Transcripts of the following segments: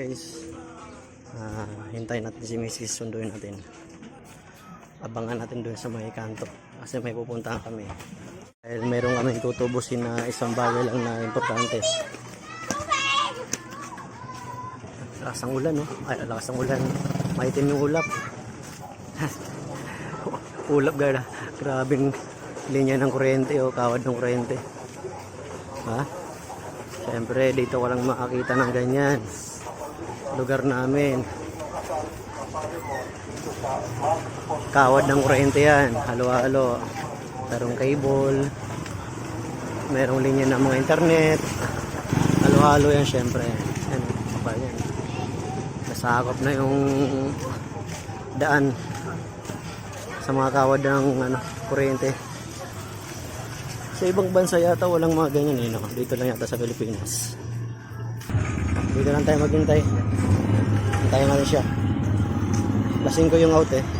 guys. Ah, hintayin natin si Mrs. sunduin natin. Abangan natin doon sa may kanto kasi may pupuntahan kami. Dahil meron kami tutubusin na isang bagay lang na importante. Lakas ang ulan no? Ay lakas ang ulan. Maitim yung ulap. Ulap gara. Grabing linya ng kuryente o kawad ng kuryente. Ha? Syempre dito walang makakita ng ganyan lugar namin. Kawad ng kuryente yan halo-halo. Merong cable merong linya ng mga internet. Halo-halo yan syempre. Yan, yan. Nasakop na yung daan sa mga kawad ng ano, kuryente. Sa ibang bansa yata walang mga ganyan eh, no? dito lang yata sa Pilipinas dito lang tayo maghintay. Hintayin natin siya. Lasing ko yung out eh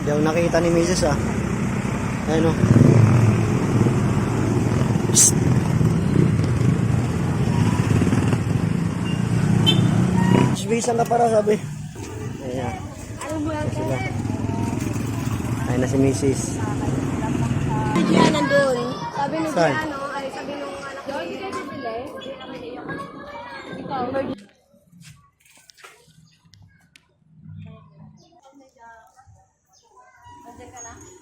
Hindi ako nakita ni Mrs. ah. Ayan oh. Psst. Sbisan ka para sabi. Ayan. Sila. Ayan na si Mrs. Diyan nandun. Sabi nung Saan? ano, ay sabi nung anak ko. Doon naman iyak. Ikaw, দেখে